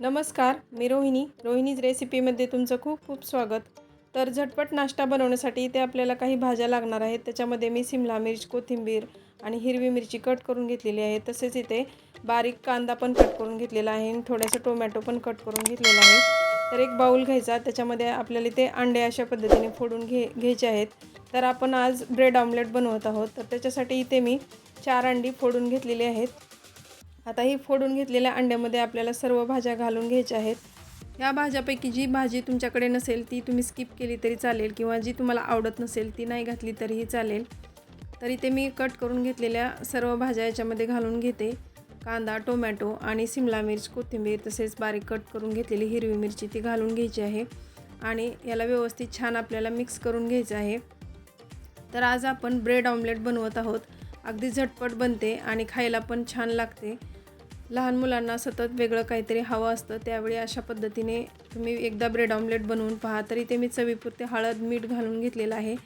नमस्कार मी रोहिणी. रोहिणीज रेसिपीमध्ये तुमचं खूप खूप स्वागत. तर झटपट नाश्ता बनवण्यासाठी इथे आपल्याला काही भाज्या लागणार आहेत. त्याच्यामध्ये मी सिमला मिर्च कोथिंबीर आणि हिरवी मिरची कट करून घेतलेली आहे. तसेच इथे बारीक कांदा पण कट करून घेतलेला आहे आणि थोडंसं टोमॅटो पण कट करून घेतलेला आहे. तर एक बाऊल घ्यायचा. त्याच्यामध्ये आपल्याला इथे अंडे अशा पद्धतीने फोडून घे घ्यायचे आहेत. तर आपण आज ब्रेड ऑमलेट बनवत आहोत. तर त्याच्यासाठी इथे मी चार अंडी फोडून घेतलेली आहेत. आता ही फोडून घेतलेल्या अंड्यामध्ये आपल्याला सर्व भाज्या घालून घ्यायच्या आहेत. या भाज्यापैकी जी भाजी तुमच्याकडे नसेल ती तुम्ही स्किप केली तरी चालेल किंवा जी तुम्हाला आवडत नसेल ती नाही घातली तरीही चालेल. तरी ते मी कट करून घेतलेल्या सर्व भाज्या याच्यामध्ये घालून घेते. कांदा टोमॅटो आणि सिमला मिर्च कोथिंबीर तसेच बारीक कट करून घेतलेली हिरवी मिरची ती घालून घ्यायची आहे. आणि याला व्यवस्थित छान आपल्याला मिक्स करून घ्यायचं आहे. तर आज आपण ब्रेड ऑमलेट बनवत आहोत. अगदी झटपट बनते आणि खायला पण छान लागते. लहान मुलांना सतत वेगळं काहीतरी हवं असतं त्यावेळी अशा पद्धतीने तुम्ही एकदा ब्रेड ऑमलेट बनवून पहा. तर इथे मी चवीपुरते हळद मीठ घालून घेतलेलं आहे.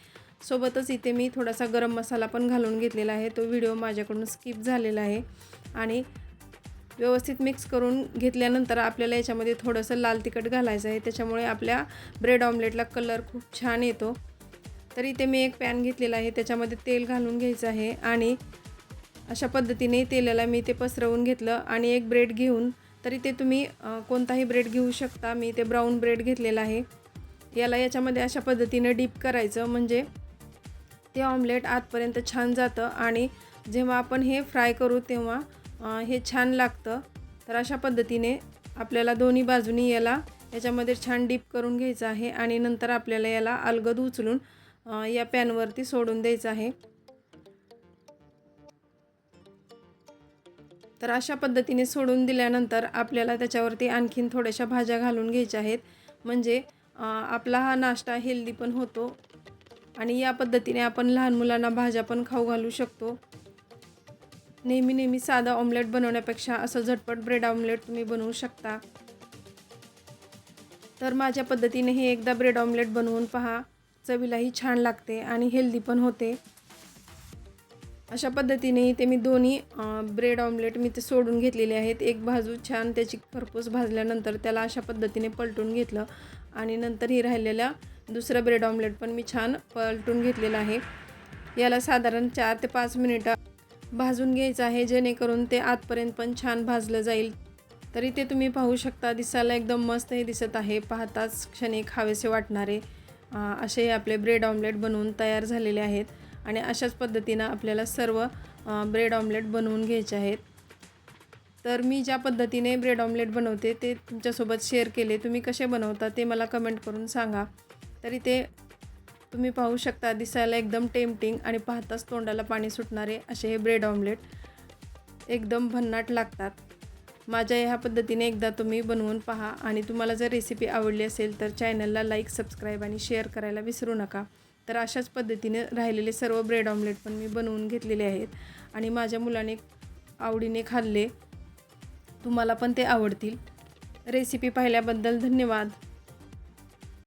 सोबतच इथे मी थोडासा गरम मसाला पण घालून घेतलेला आहे. तो व्हिडिओ माझ्याकडून स्किप झालेला आहे. आणि व्यवस्थित मिक्स करून घेतल्यानंतर आपल्याला याच्यामध्ये थोडंसं लाल तिखट घालायचं आहे. त्याच्यामुळे आपल्या ब्रेड ऑमलेटला कलर खूप छान येतो. तर इथे मी एक पॅन घेतलेला आहे त्याच्यामध्ये तेल घालून घ्यायचं आहे आणि अशा पद्धतीने तेलाला मी ते पसरवून घेतलं आणि एक ब्रेड घेऊन तरी ते तुम्ही कोणताही ब्रेड घेऊ शकता. मी ते ब्राऊन ब्रेड घेतलेला आहे. याला याच्यामध्ये अशा पद्धतीने डीप करायचं म्हणजे ते ऑमलेट आतपर्यंत छान जातं आणि जेव्हा आपण हे फ्राय करू तेव्हा हे छान लागतं. तर अशा पद्धतीने आपल्याला दोन्ही बाजूनी याला याच्यामध्ये छान डीप करून घ्यायचं आहे आणि नंतर आपल्याला याला अलगद उचलून या पॅनवरती सोडून द्यायचं आहे. तर अशा पद्धतीने सोडून दिल्यानंतर आपल्याला त्याच्यावरती आणखीन थोड्याशा भाज्या घालून घ्यायच्या आहेत. म्हणजे आपला हा नाश्ता हेल्दी पण होतो आणि या पद्धतीने आपण लहान मुलांना भाज्या पण खाऊ घालू शकतो. नेहमी नेहमी साधा ऑमलेट बनवण्यापेक्षा असं झटपट ब्रेड ऑमलेट तुम्ही बनवू शकता. तर माझ्या पद्धतीने हे एकदा ब्रेड ऑमलेट बनवून पहा. चवीलाही छान लागते आणि हेल्दी पण होते. अशा पद्धतीने इथे मी दोन्ही ब्रेड ऑमलेट मी ते सोडून घेतलेले आहेत. एक बाजू छान त्याची खरपूस भाजल्यानंतर त्याला अशा पद्धतीने पलटून घेतलं आणि नंतर ही राहिलेल्या दुसरं ब्रेड ऑमलेट पण मी छान पलटून घेतलेलं आहे. याला साधारण चार ते पाच मिनिटं भाजून घ्यायचं आहे जेणेकरून ते आतपर्यंत पण छान भाजलं जाईल. तरी ते तुम्ही पाहू शकता दिसायला एकदम मस्त हे दिसत आहे. पाहताच क्षणी खावेसे वाटणारे. असे हे आपले ब्रेड ऑमलेट बनवून तयार झालेले आहेत. आणि अशाच पद्धतीनं आपल्याला सर्व ब्रेड ऑमलेट बनवून घ्यायचे आहेत. तर मी ज्या पद्धतीने ब्रेड ऑमलेट बनवते ते तुमच्यासोबत शेअर केले. तुम्ही कसे बनवता ते मला कमेंट करून सांगा. तरी ते तुम्ही पाहू शकता दिसायला एकदम टेम्पटिंग आणि पाहताच तोंडाला पाणी सुटणारे असे हे ब्रेड ऑमलेट एकदम भन्नाट लागतात. माझ्या ह्या पद्धतीने एकदा तुम्ही बनवून पहा. आणि तुम्हाला जर रेसिपी आवडली असेल तर चॅनलला लाईक सबस्क्राईब आणि शेअर करायला विसरू नका. तर अशाच पद्धतीने राहिलेले सर्व ब्रेड ऑमलेट पण मी बनवून घेतलेले आहेत. आणि माझ्या मुलाने आवडीने खाल्ले. तुम्हाला पण ते आवडतील. रेसिपी पाहिल्याबद्दल धन्यवाद.